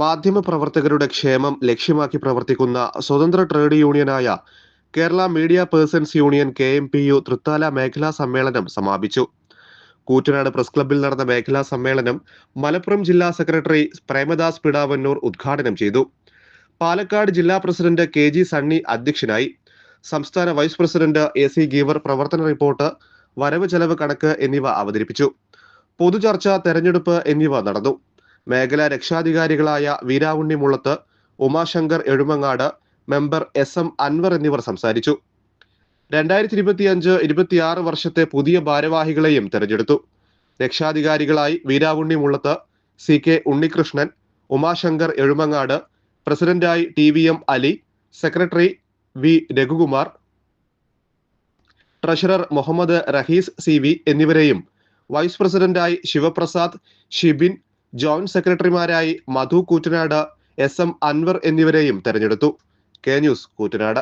മാധ്യമപ്രവർത്തകരുടെ ക്ഷേമം ലക്ഷ്യമാക്കി പ്രവർത്തിക്കുന്ന സ്വതന്ത്ര trade യൂണിയനായ Kerala media persons union K M P U Thrithala മേഖലാ സമ്മേളനം സമാപിച്ചു. കൂറ്റനാട് പ്രസ് ക്ലബ്ബിൽ നടന്ന മേഖലാ സമ്മേളനം മലപ്പുറം ജില്ലാ സെക്രട്ടറി പ്രേമദാസ് പിടാവന്നൂർ ഉദ്ഘാടനം ചെയ്തു. പാലക്കാട് ജില്ലാ പ്രസിഡന്റ് കെ ജി സണ്ണി അധ്യക്ഷനായി. സംസ്ഥാന vice president A C Geevar പ്രവർത്തന റിപ്പോർട്ട് വരവ് ചെലവ് കണക്ക് എന്നിവ അവതരിപ്പിച്ചു. പൊതുചർച്ച തെരഞ്ഞെടുപ്പ് എന്നിവ നടന്നു. മേഖലാ രക്ഷാധികാരികളായ Veeravunni Mulath Umashankar Ezhumangad member S M Anwar എന്നിവർ സംസാരിച്ചു. രണ്ടായിരത്തി ഇരുപത്തിയഞ്ച് ഇരുപത്തിയാറ് വർഷത്തെ പുതിയ ഭാരവാഹികളെയും തെരഞ്ഞെടുത്തു. രക്ഷാധികാരികളായി വീരാവുണ്ണി മുള്ളത്ത് സി കെ ഉണ്ണികൃഷ്ണൻ ഉമാശങ്കർ എഴുമങ്ങാട് പ്രസിഡന്റായി T V M Ali secretary V Raghukumar treasurer Muhammad Rahees C V എന്നിവരെയും വൈസ് പ്രസിഡന്റായി ശിവപ്രസാദ് ഷിബിൻ ജോയിന്റ് സെക്രട്ടറിമാരായി മധു കൂറ്റനാട് എസ് എം അൻവർ എന്നിവരെയും തെരഞ്ഞെടുത്തു. K news Koottanad.